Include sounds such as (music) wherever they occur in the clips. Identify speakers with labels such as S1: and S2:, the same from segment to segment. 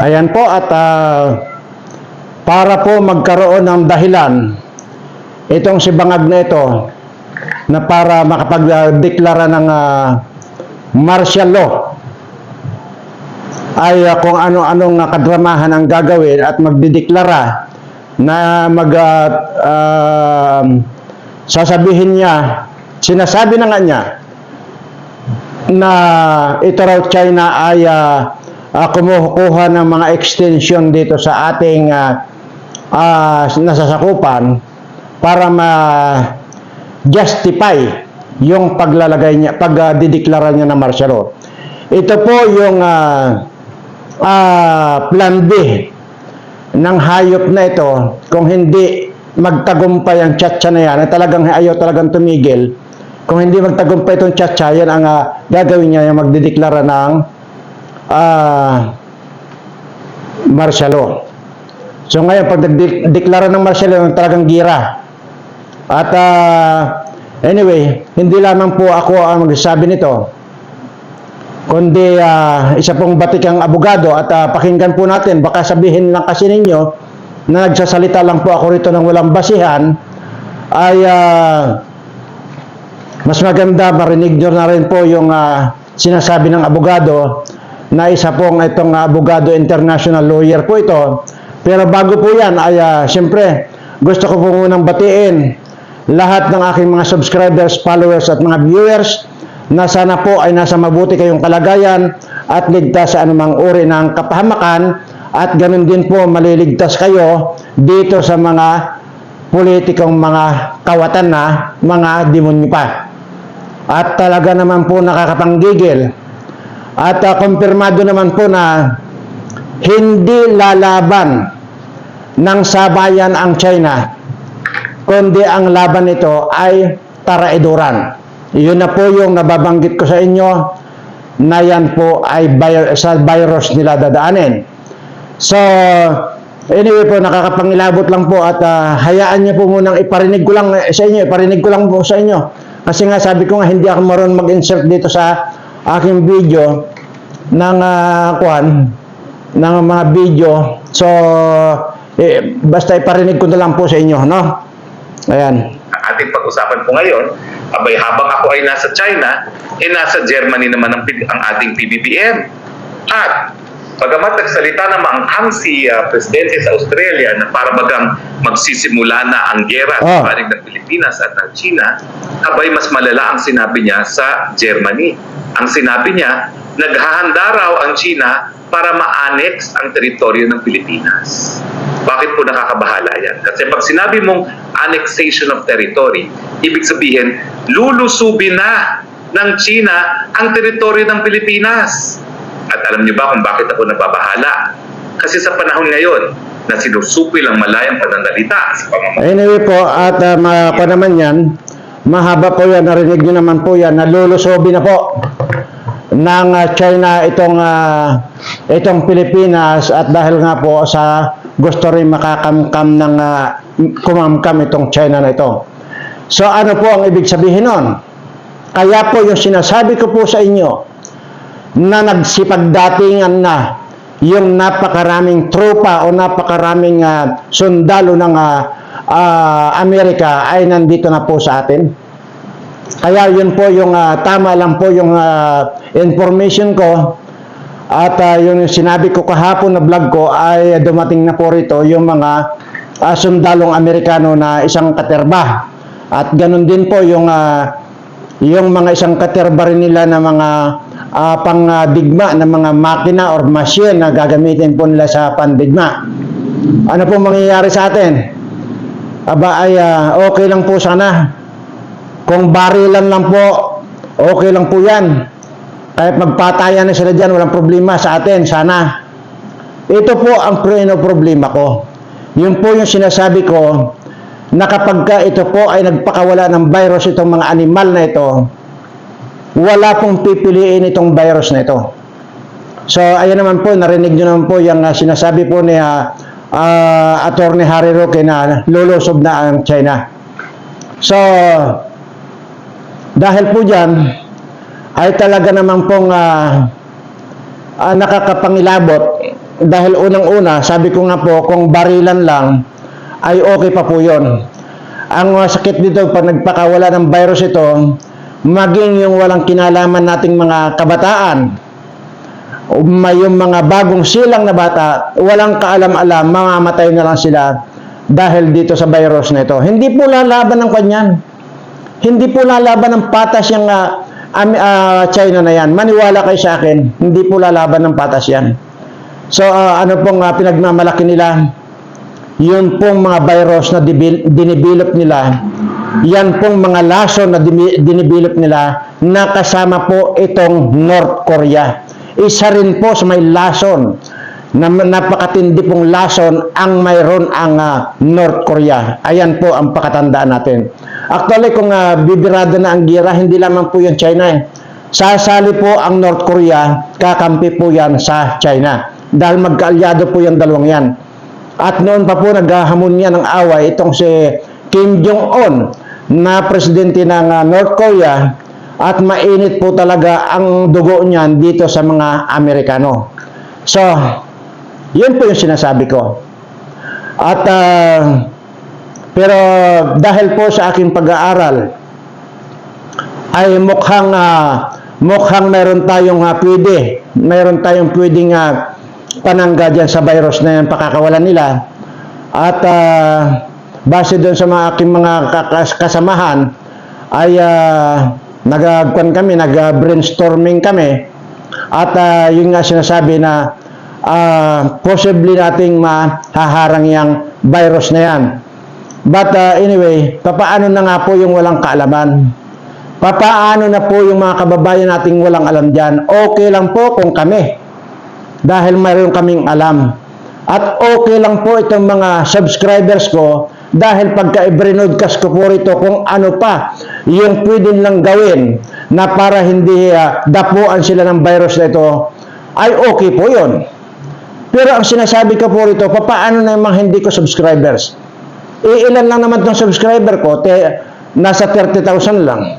S1: Ayan po at ah, para po magkaroon ng dahilan itong si Bangag na ito na para makapagdeklara ng ah, martial law ay ah, kung ano-anong ah, kadramahan ang gagawin at magdideklara na mag ah, ah, sasabihin niya sinasabi na nga niya na ito raw China ay ah, ah, kumukuha ng mga extension dito sa ating ah, ah, nasasakupan para ma justify yung paglalagay niya, pagdideklara niya ng martial law. Ito po yung ah, ah, plan B ng hayop na ito kung hindi magtagumpay ang tiyatsa na yan, talagang ayaw talagang tumigil, kung hindi magtagumpay itong tiyatsa, yan ang ah, gagawin niya, yung magdideklara ng ah, martial law. So ngayon, pag nagdeklara ng martial law, talagang gira. At ah, anyway, hindi lamang po ako ang magsasabi nito, kundi ah, isa pong batikang abogado at ah, pakinggan po natin, baka sabihin lang kasi ninyo na nagsasalita lang po ako rito ng walang basihan, ay ah, mas maganda marinig nyo na rin po yung ah, sinasabi ng abogado na isa pong itong abogado international lawyer po ito. Pero bago po yan ay ah, siyempre gusto ko po munang batiin lahat ng aking mga subscribers, followers at mga viewers na sana po ay nasa mabuti kayong kalagayan at ligtas sa anumang uri ng kapahamakan at ganun din po maliligtas kayo dito sa mga politikong mga kawatan na mga demonyo pa. At talaga naman po nakakapanggigil. At ah, kumpirmado naman po na hindi lalaban ng sabayan ang China, kundi ang laban nito ay taraiduran. Yun na po yung nababanggit ko sa inyo na yan po ay vi- sa virus nila dadaanin. So, anyway po, nakakapangilabot lang po at ah, hayaan niyo po munang iparinig ko lang eh, sa inyo, iparinig ko lang po sa inyo. Kasi nga sabi ko nga hindi ako marunong mag-insert dito sa aking video ng ah, kwan ng mga video. So, eh, basta iparinig ko na lang po sa inyo, no? Ayan.
S2: Ang ating pag-usapan po ngayon, abay habang ako ay nasa China, eh nasa Germany naman ang, ang ating PBBM. At Bagamat nagsalita na maanghang si ah, Presidente sa Australia na para bagang magsisimula na ang gera
S1: Ah.
S2: sa panig ng Pilipinas at ng China, abay mas malala ang sinabi niya sa Germany. Ang sinabi niya, naghahanda raw ang China para ma-annex ang teritoryo ng Pilipinas. Bakit po nakakabahala yan? Kasi pag sinabi mong annexation of territory, ibig sabihin, lulusubin na ng China ang teritoryo ng Pilipinas. Alam niyo ba kung bakit ako nababahala? Kasi sa panahon ngayon na sinusupil ang malayang pananalita sa pamamagitan
S1: Anyway po, at uh, ma- pa naman yan, mahaba po yan, narinig nyo naman po yan, nalulusobi na po ng ah, China itong ah, itong Pilipinas at dahil nga po sa gusto rin makakamkam ng ah, kumamkam itong China na ito. So ano po ang ibig sabihin nun? Kaya po yung sinasabi ko po sa inyo na nagsipagdatingan na yung napakaraming tropa o napakaraming ah, sundalo ng ah, ah, Amerika ay nandito na po sa atin. Kaya yun po yung ah, tama lang po yung ah, information ko at ah, yung sinabi ko kahapon na vlog ko ay dumating na po rito yung mga ah, sundalong Amerikano na isang katerba. At ganun din po yung ah, yung mga isang katerba rin nila na mga ah, pangdigma na mga makina or machine na gagamitin po nila sa pandigma. Ano po mangyayari sa atin? Aba ay ah, okay lang po sana. Kung barilan lang po, okay lang po yan. Kahit magpatayan na sila dyan, walang problema sa atin, sana. Ito po ang problema ko. Yun po yung sinasabi ko na kapag ka ito po ay nagpakawala ng virus itong mga animal na ito, wala pong pipiliin itong virus na ito. So, ayan naman po, narinig nyo naman po yung ah, sinasabi po ni ah, ah, Attorney Harry Roque na lulusob na ang China. So, dahil po dyan, ay talaga naman pong ah, ah, nakakapangilabot dahil unang-una, sabi ko nga po, kung barilan lang, ay okay pa po yun. Ang uh, sakit dito, pag nagpakawala ng virus ito, maging yung walang kinalaman nating mga kabataan, may yung mga bagong silang na bata, walang kaalam-alam, mamamatay na lang sila dahil dito sa virus na ito. Hindi po lalaban ng kanyan. Hindi po lalaban ng patas yung Am- ah, China na yan. Maniwala kayo sa akin, hindi po lalaban ng patas yan. So, ah, ano pong ah, pinagmamalaki nila? Yun pong mga virus na dinibilop nila, yan pong mga lason na dinibilop nila na kasama po itong North Korea. Isa rin po sa may lason na napakatindi pong lason ang mayroon ang ah, North Korea. Ayan po ang pakatandaan natin. Actually, kung uh, bibirada na ang gira, hindi lamang po yung China eh. Sasali po ang North Korea, kakampi po yan sa China. Dahil magkaalyado po yung dalawang yan. At noon pa po naghahamon niya ng away itong si Kim Jong-un na presidente ng ah, North Korea at mainit po talaga ang dugo niyan dito sa mga Amerikano. So, yun po yung sinasabi ko. At ah, pero dahil po sa aking pag-aaral ay mukhang ah, mukhang meron tayong uh, pwede, meron tayong pwedeng uh, panangga dyan sa virus na yan pakakawalan nila. At ah, base doon sa mga aking mga kasamahan ay uh, nagagkuhan kami, nag-brainstorming kami at ah, yun nga sinasabi na ah, possibly nating mahaharang yung virus na yan. But uh, anyway, papaano na nga po yung walang kaalaman? Papaano na po yung mga kababayan nating walang alam dyan? Okay lang po kung kami. Dahil mayroon kaming alam. At okay lang po itong mga subscribers ko dahil pagka i-broadcast ko po rito kung ano pa yung pwede lang gawin na para hindi uh, dapuan sila ng virus na ito ay okay po yun. Pero ang sinasabi ko po rito, papaano na yung mga hindi ko subscribers? Iilan lang naman tong subscriber ko, te, nasa 30,000 lang.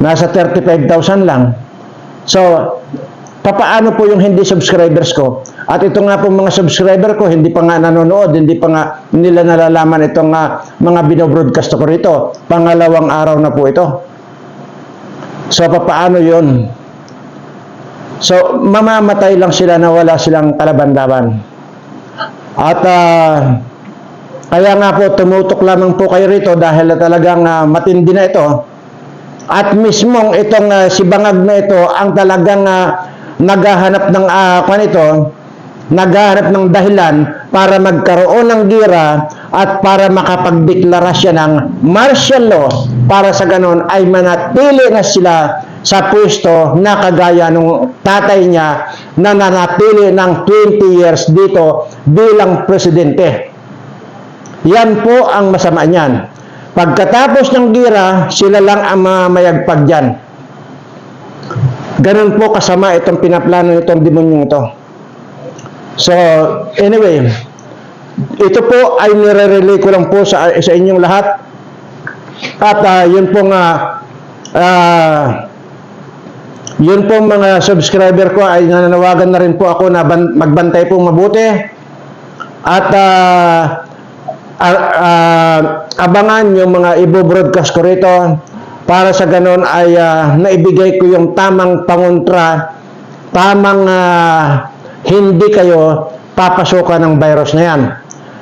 S1: Nasa 35,000 lang. So, papaano po yung hindi subscribers ko? At ito nga po mga subscriber ko, hindi pa nga nanonood, hindi pa nga nila nalalaman itong uh, mga binobroadcast ko rito. Pangalawang araw na po ito. So, papaano yun? So, mamamatay lang sila na wala silang kalaban-laban. At ah, kaya nga po, tumutok lamang po kayo rito dahil talagang ah, matindi na ito. At mismong itong ah, si Bangag na ito ang talagang ah, naghahanap ng uh, ito, naghahanap ng dahilan para magkaroon ng gira at para makapagdeklara siya ng martial law para sa ganon ay manatili na sila sa pwesto na kagaya nung tatay niya na nanatili ng 20 years dito bilang presidente. Yan po ang masama niyan. Pagkatapos ng gira, sila lang ang mamayagpag dyan. Ganun po kasama itong pinaplano nitong demonyong ito. So, anyway, ito po ay nire-relay ko lang po sa, sa inyong lahat. At ah, yun pong ah, ah, yun pong mga subscriber ko ay nananawagan na rin po ako na ban- magbantay pong mabuti. At ah, ah, ah, abangan yung mga ibo-broadcast ko rito para sa ganon ay ah, naibigay ko yung tamang pangontra, tamang ah, hindi kayo papasukan ng virus na yan.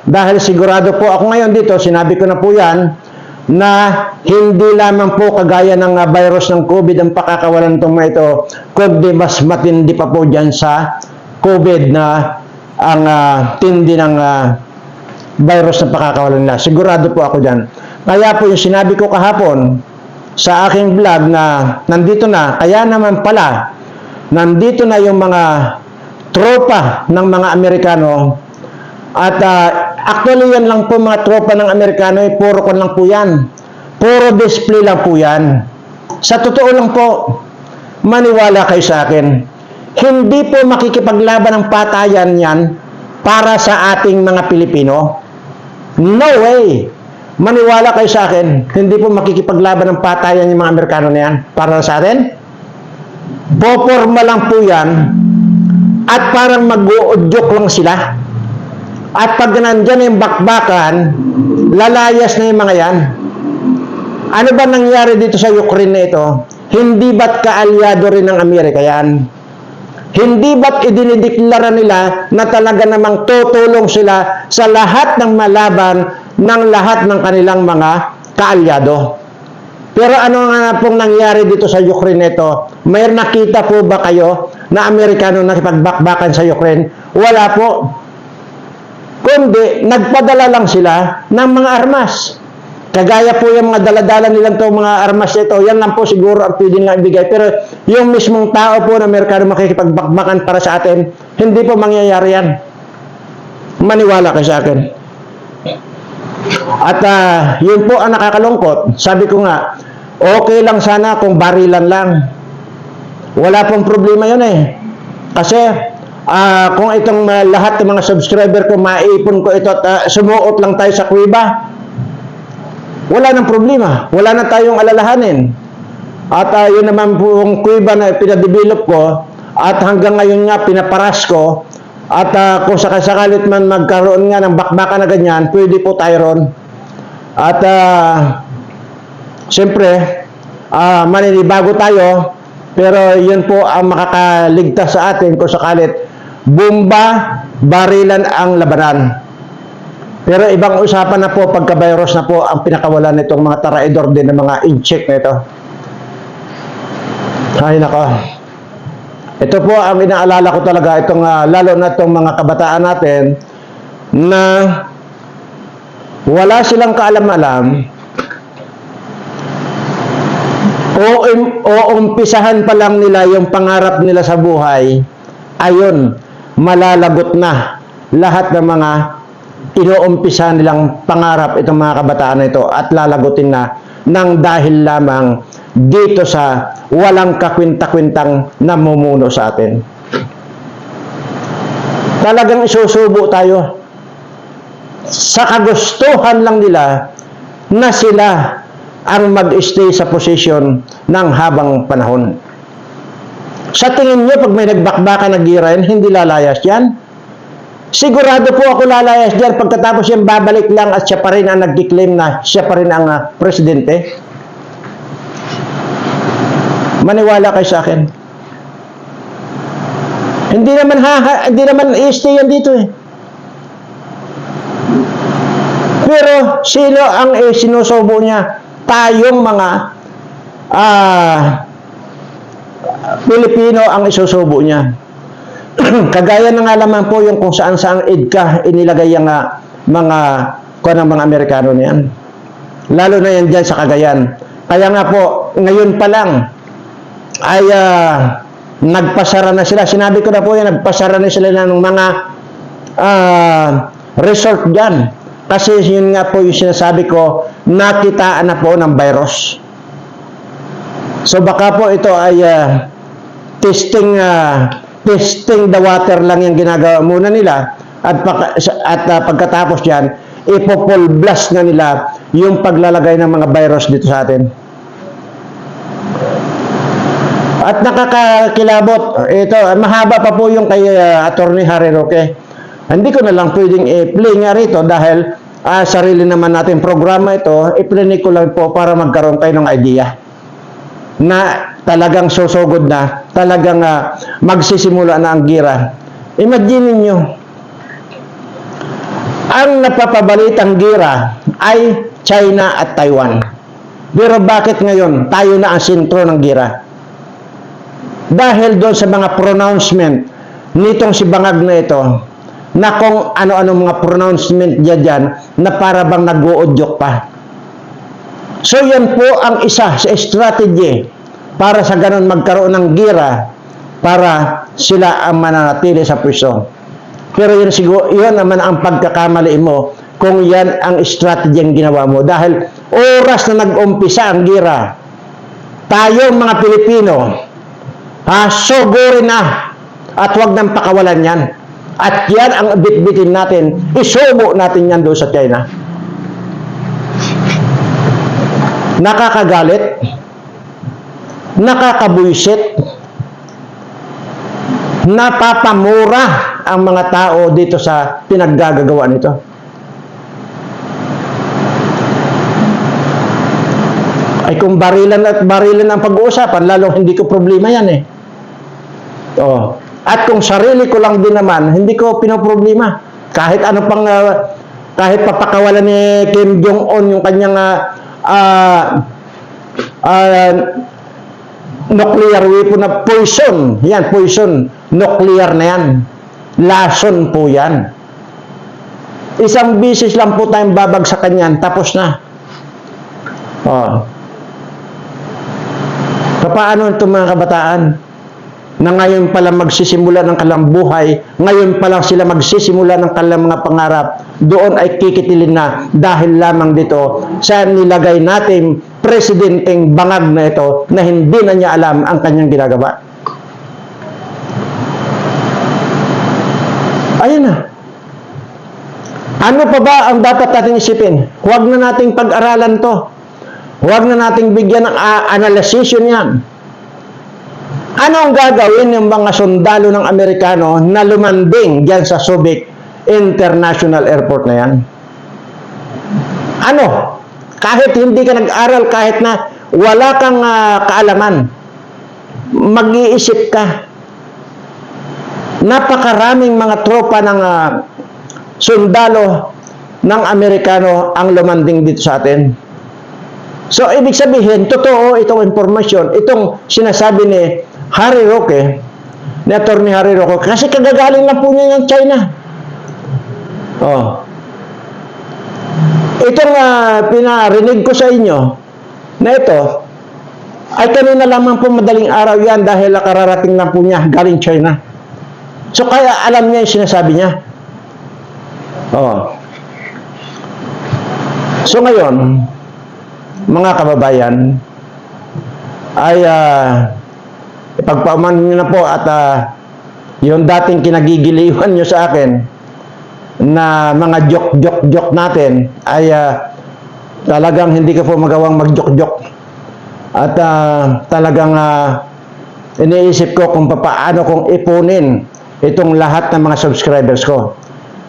S1: Dahil sigurado po ako ngayon dito, sinabi ko na po yan, na hindi lamang po kagaya ng ah, virus ng COVID ang pakakawalan itong mga ito, kundi mas matindi pa po dyan sa COVID na ang ah, tindi ng ah, virus na pakakawalan nila. Sigurado po ako dyan. Kaya po yung sinabi ko kahapon sa aking vlog na nandito na, kaya naman pala, nandito na yung mga tropa ng mga Amerikano at ah, actually yan lang po mga tropa ng Amerikano, eh, puro kon lang po yan. Puro display lang po yan. Sa totoo lang po, maniwala kayo sa akin. Hindi po makikipaglaban ng patayan yan para sa ating mga Pilipino. No way! Maniwala kayo sa akin, hindi po makikipaglaban ng patayan yung mga Amerikano na yan para sa atin. Poporma lang po yan at parang mag-uudyok lang sila. At pag nandyan yung bakbakan, lalayas na yung mga yan. Ano ba nangyari dito sa Ukraine na ito? Hindi ba't kaalyado rin ng Amerika yan? Hindi ba't idinideklara nila na talaga namang tutulong sila sa lahat ng malaban ng lahat ng kanilang mga kaalyado? Pero ano nga pong nangyari dito sa Ukraine ito? May nakita po ba kayo na Amerikano nakipagbakbakan sa Ukraine? Wala po. Kundi, nagpadala lang sila ng mga armas. Kagaya po yung mga daladala nilang to mga armas ito, yan lang po siguro ang pwede nga ibigay. Pero yung mismong tao po na Amerikano makikipagbakbakan para sa atin, hindi po mangyayari yan. Maniwala kayo sa akin. At ah, yun po ang nakakalungkot. Sabi ko nga, okay lang sana kung barilan lang. Wala pong problema yun eh. Kasi ah, kung itong ah, lahat ng mga subscriber ko, maipon ko ito at ah, sumuot lang tayo sa kuiba, wala nang problema. Wala na tayong alalahanin. At ah, yun naman po yung kuiba na pinadevelop ko at hanggang ngayon nga pinaparas ko at ah, kung sakasakalit man magkaroon nga ng bakbakan na ganyan, pwede po tayo ron. At ah, siyempre, ah, maninibago tayo pero yun po ang makakaligtas sa atin kung sakalit bomba, barilan ang labanan. Pero ibang usapan na po pagka-virus na po ang pinakawalan nitong mga taraidor din ng mga incheck na ito. Ay nako. Ito po ang inaalala ko talaga itong ah, lalo na itong mga kabataan natin na wala silang kaalam-alam o, o umpisahan pa lang nila yung pangarap nila sa buhay, ayun, malalagot na lahat ng mga inuumpisa nilang pangarap itong mga kabataan na ito at lalagutin na ng dahil lamang dito sa walang kakwinta-kwintang namumuno sa atin. Talagang isusubo tayo sa kagustuhan lang nila na sila ang mag-stay sa posisyon ng habang panahon. Sa tingin niyo, pag may nagbakbaka na gira yan, hindi lalayas yan? Sigurado po ako lalayas dyan pagkatapos yan babalik lang at siya pa rin ang nag-declaim na siya pa rin ang ah, presidente. Maniwala kayo sa akin. Hindi naman ha, hindi naman i-stay yan dito eh. Pero sino ang eh, sinusubo niya? Tayong mga ah Pilipino ang isusubo niya. (clears throat) Kagaya na nga naman po yung kung saan saan EDCA inilagay yung ah, mga ko ng mga Amerikano niyan. Lalo na yan dyan sa Cagayan. Kaya nga po, ngayon pa lang ay ah, nagpasara na sila. Sinabi ko na po yan, nagpasara na sila ng mga ah, resort dyan. Kasi yun nga po yung sinasabi ko, nakitaan na po ng virus. So baka po ito ay ah, testing ah, testing the water lang yung ginagawa muna nila at paka- at ah, pagkatapos diyan ipopol blast na nila yung paglalagay ng mga virus dito sa atin. At nakakakilabot, ito, mahaba pa po yung kay uh, Attorney Harry Roque. Hindi ko na lang pwedeng i-play nga rito dahil ah, sarili naman natin programa ito, i-play ko lang po para magkaroon kayo ng idea na talagang susugod na, talagang ah, magsisimula na ang gira. Imagine niyo ang napapabalitang gira ay China at Taiwan. Pero bakit ngayon tayo na ang sentro ng gira? Dahil doon sa mga pronouncement nitong si Bangag na ito, na kung ano-ano mga pronouncement niya dyan, na para bang nag-uudyok pa. So yan po ang isa sa strategy para sa ganun magkaroon ng gira para sila ang mananatili sa pwesto. Pero yun siguro, yun naman ang pagkakamali mo kung yan ang strategy ang ginawa mo. Dahil oras na nag-umpisa ang gira, tayo mga Pilipino, ha, sugurin na at wag nang pakawalan yan. At yan ang bitbitin natin, isubo natin yan doon sa China. Nakakagalit, nakakabuisit, napapamura ang mga tao dito sa pinaggagawa nito. Ay kung barilan at barilan ang pag-uusapan, lalong hindi ko problema yan eh. Oo. At kung sarili ko lang din naman, hindi ko pinoproblema. Kahit ano pang, ah, kahit papakawalan ni Kim Jong-un yung kanyang ah, ah, nuclear weapon na poison. Yan, poison. Nuclear na yan. Lason po yan. Isang bisis lang po tayong babagsakan yan, tapos na. Oh. Paano itong mga kabataan na ngayon pa lang magsisimula ng kalang buhay, ngayon pa lang sila magsisimula ng kalang mga pangarap, doon ay kikitilin na dahil lamang dito sa nilagay natin presidenteng bangag na ito na hindi na niya alam ang kanyang ginagawa. Ayun na. Ano pa ba ang dapat natin isipin? Huwag na nating pag-aralan to. Huwag na nating bigyan ng uh, analysis yan. Ano ang gagawin ng mga sundalo ng Amerikano na lumanding diyan sa Subic International Airport na yan? Ano? Kahit hindi ka nag-aral, kahit na wala kang ah, kaalaman, mag-iisip ka. Napakaraming mga tropa ng ah, sundalo ng Amerikano ang lumanding dito sa atin. So, ibig sabihin, totoo itong informasyon, itong sinasabi ni Harry Roque, ni Atty. Harry Roque, kasi kagagaling lang po niya ng China. Oh. Itong uh, pinarinig ko sa inyo na ito, ay kanina lamang po madaling araw yan dahil kararating lang po niya galing China. So kaya alam niya yung sinasabi niya. Oh. So ngayon, mga kababayan, ay uh, ipagpauman niyo na po at uh, yung dating kinagigiliwan niyo sa akin na mga joke-joke-joke natin ay uh, talagang hindi ka po magawang mag-joke-joke at uh, talagang uh, iniisip ko kung paano kong ipunin itong lahat ng mga subscribers ko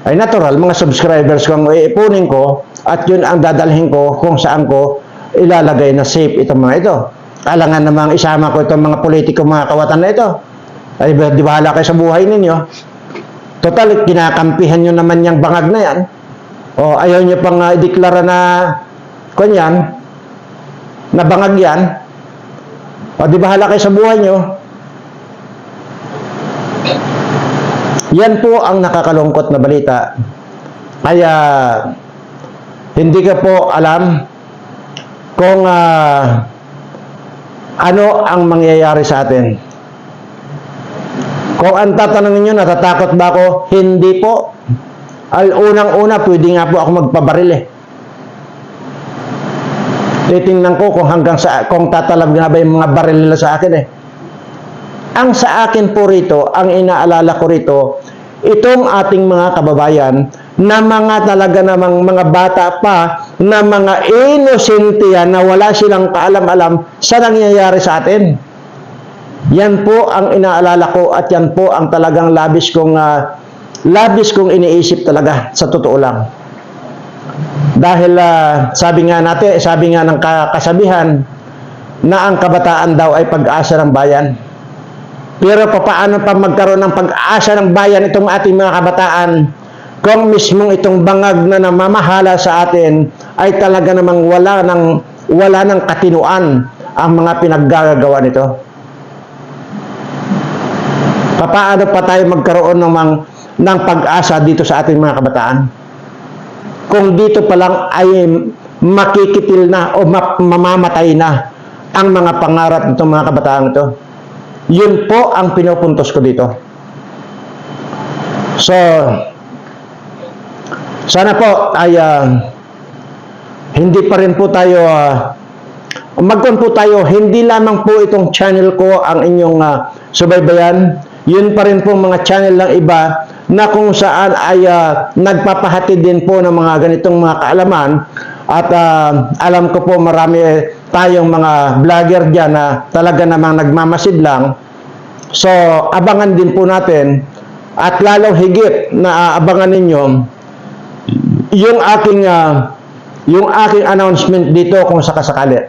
S1: ay natural, mga subscribers ko ang iipunin ko at yun ang dadalhin ko kung saan ko ilalagay na safe itong mga ito. Kailangan namang isama ko itong mga politiko, mga kawatan na ito. Ay, di bahala kayo sa buhay ninyo. Total, kinakampihan nyo naman yung bangag na yan. O, ayaw nyo pang uh, ideklara na, kunyan, na bangag yan. O, di bahala kayo sa buhay nyo. Yan po ang nakakalungkot na balita. Kaya, hindi ka po alam kung uh, ano ang mangyayari sa atin. Kung ang tatanungin nyo, natatakot ba ako? Hindi po. Al unang-una, pwede nga po ako magpabaril eh. Titingnan ko kung hanggang sa, kung tatalab nga ba yung mga baril nila sa akin eh. Ang sa akin po rito, ang inaalala ko rito, itong ating mga kababayan na mga talaga namang mga bata pa na mga inosente yan na wala silang kaalam-alam sa nangyayari sa atin. Yan po ang inaalala ko at yan po ang talagang labis kong uh, labis kong iniisip talaga sa totoo lang. Dahil uh, sabi nga natin, sabi nga ng kasabihan na ang kabataan daw ay pag-asa ng bayan. Pero paano pa magkaroon ng pag-asa ng bayan itong ating mga kabataan kung mismong itong bangag na namamahala sa atin ay talaga namang wala ng wala ng katinuan ang mga pinaggagawa nito. Paano pa tayo magkaroon ng, mang, ng pag-asa dito sa ating mga kabataan? Kung dito pa lang ay makikitil na o mamamatay na ang mga pangarap nitong mga kabataan ito. Yun po ang pinupuntos ko dito. So, sana po ay uh, hindi pa rin po tayo uh, magkon po tayo hindi lamang po itong channel ko ang inyong uh, subaybayan. Yun pa rin po mga channel ng iba na kung saan ay uh, nagpapahatid din po ng mga ganitong mga kaalaman. At uh, alam ko po marami tayong mga vlogger dyan na talaga namang nagmamasid lang. So, abangan din po natin at lalong higit na abangan ninyo yung aking ah, yung aking announcement dito kung sakasakali.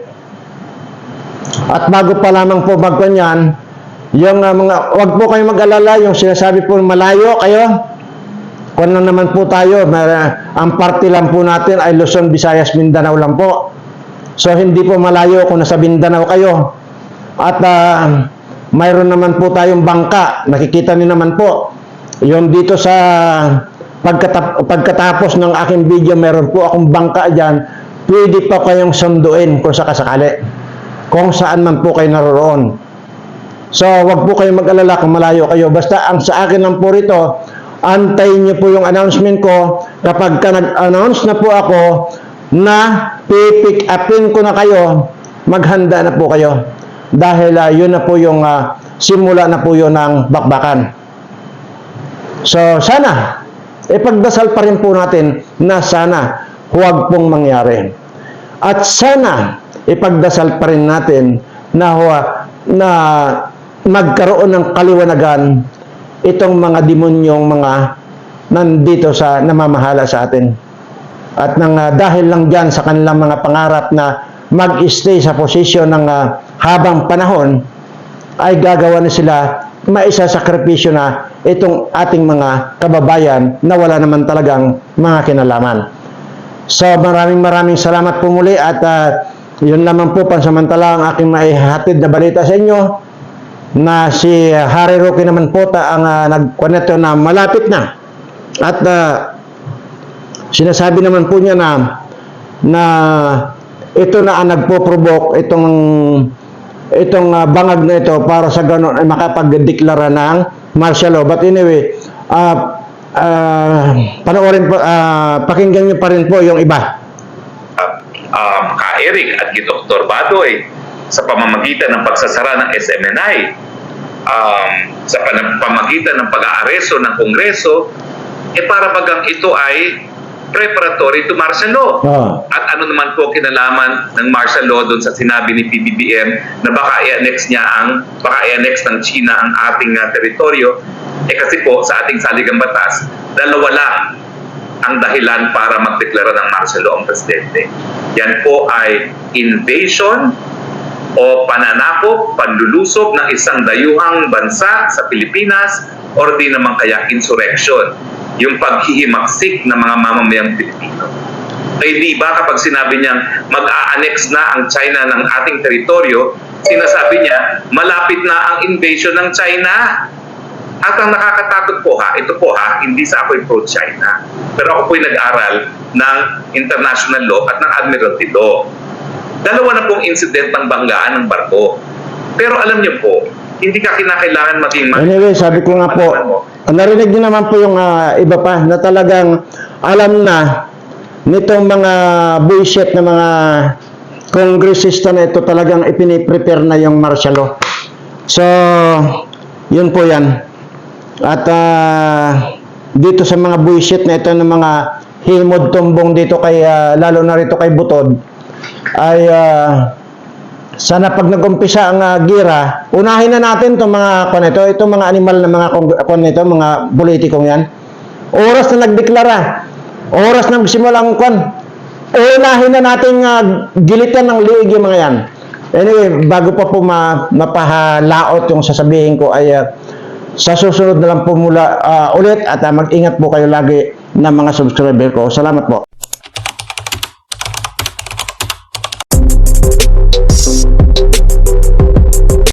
S1: At bago pa lamang po magkanyan, yung ah, mga wag po kayong mag-alala yung sinasabi po malayo kayo. Kung lang naman po tayo, may- ang party lang po natin ay Luzon, Visayas, Mindanao lang po. So hindi po malayo kung nasa Mindanao kayo. At ah, mayroon naman po tayong bangka. Nakikita niyo naman po. Yung dito sa pagkatap- pagkatapos ng aking video, meron po akong bangka diyan. Pwede pa kayong sunduin kung sakasakali. Kung saan man po kayo naroon. So, wag po kayong mag-alala kung malayo kayo. Basta ang sa akin lang po rito, antayin niyo po yung announcement ko. Kapag ka nag-announce na po ako na pipick upin ko na kayo, maghanda na po kayo. Dahil ah, yun na po yung ah, simula na po yun ng bakbakan. So, sana, ipagdasal pa rin po natin na sana huwag pong mangyari. At sana, ipagdasal pa rin natin na, na magkaroon ng kaliwanagan itong mga demonyong mga nandito sa namamahala sa atin. At nang ah, dahil lang dyan sa kanilang mga pangarap na mag-stay sa posisyon ng ah, habang panahon, ay gagawa na sila maisasakripisyo na itong ating mga kababayan na wala naman talagang mga kinalaman. So maraming maraming salamat po muli at ah, yun lamang po pansamantala ang aking maihatid na balita sa inyo na si Harry Roque naman po ta ang uh, nagkonekto na malapit na at ah, sinasabi naman po niya na na ito na ang nagpo-provoke itong itong ah, bangag na ito para sa ganon ay makapagdeklara ng martial law. But anyway, ah ah, panoorin po, ah, pakinggan niyo pa rin po yung iba.
S2: um, ka Eric at kay Dr. Badoy sa pamamagitan ng pagsasara ng SMNI, um, sa pamamagitan ng pag-aaresto ng Kongreso, eh para bagang ito ay preparatory to martial law.
S1: Oh.
S2: At ano naman po kinalaman ng martial law doon sa sinabi ni PBBM na baka i-annex niya ang baka i-annex ng China ang ating uh, teritoryo eh kasi po sa ating saligang batas dalawa lang ang dahilan para magdeklara ng martial law ang presidente. Yan po ay invasion o pananakop, panlulusob ng isang dayuhang bansa sa Pilipinas or di naman kaya insurrection, yung paghihimaksik ng mga mamamayang Pilipino. Eh di ba kapag sinabi niyang mag-a-annex na ang China ng ating teritoryo, sinasabi niya malapit na ang invasion ng China. At ang nakakatakot po ha, ito po ha, hindi sa ako'y pro-China. Pero ako po'y nag-aral ng international law at ng admiralty law. Dalawa na pong incident ng banggaan ng barko. Pero alam niyo po, hindi ka kinakailangan maging...
S1: Anyway, sabi ko nga po, narinig niyo naman po yung ah, iba pa na talagang alam na nitong mga bullshit na mga kongresista na ito talagang ipiniprepare na yung martial law. So, yun po yan. At ah, dito sa mga bullshit na ito ng mga himod tumbong dito kay, ah, lalo na rito kay Butod, ay ah, sana pag nag-umpisa ang ah, gira, unahin na natin itong mga kon ito, itong mga animal na mga kong- kon ito, mga politikong yan. Oras na nagdeklara, oras na magsimula ang kon. Unahin na natin uh, gilitan ng liig yung mga yan. Anyway, bago pa po ma mapahalaot yung sasabihin ko ay ah, sa susunod na lang po mula ah, ulit at ah, mag-ingat po kayo lagi ng mga subscriber ko. Salamat po.